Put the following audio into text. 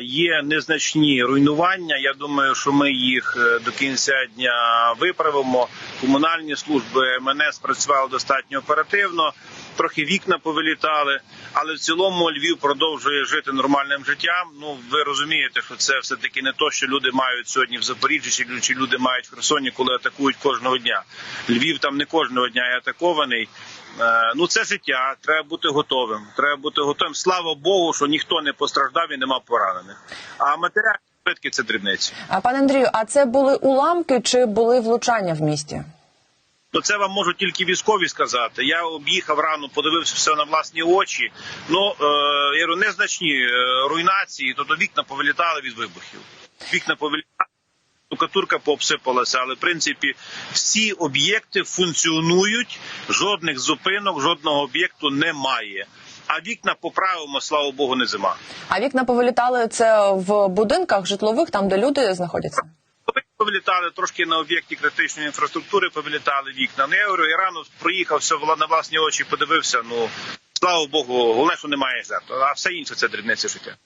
Є незначні руйнування. Я думаю, що ми їх е, до кінця дня виправимо. Комунальні служби МНС працювали достатньо оперативно. Трохи вікна повилітали, але в цілому Львів продовжує жити нормальним життям. Ну ви розумієте, що це все таки не то, що люди мають сьогодні в Запоріжжі, чи люди мають в Херсоні, коли атакують кожного дня. Львів там не кожного дня є атакований. Е, Ну це життя. Треба бути готовим. Треба бути готовим. Слава Богу, що ніхто не постраждав і нема поранених. А матеріальні збитки це дрібниці. А пане Андрію, а це були уламки чи були влучання в місті? Ну це вам можуть тільки військові сказати. Я об'їхав рано, подивився все на власні очі. Ну е, я говорю, незначні е, руйнації, тобто вікна повилітали від вибухів. Вікна повилітали. Штукатурка пообсипалася, але в принципі всі об'єкти функціонують, жодних зупинок, жодного об'єкту немає. А вікна поправимо, слава Богу, не зима. А вікна повилітали це в будинках житлових, там де люди знаходяться? Повилітали трошки на об'єкті критичної інфраструктури, повилітали вікна. Я говорю, я рано проїхав все вла- на власні очі, подивився. Ну слава Богу, головне, що немає жертв, а все інше це дрібниці життя.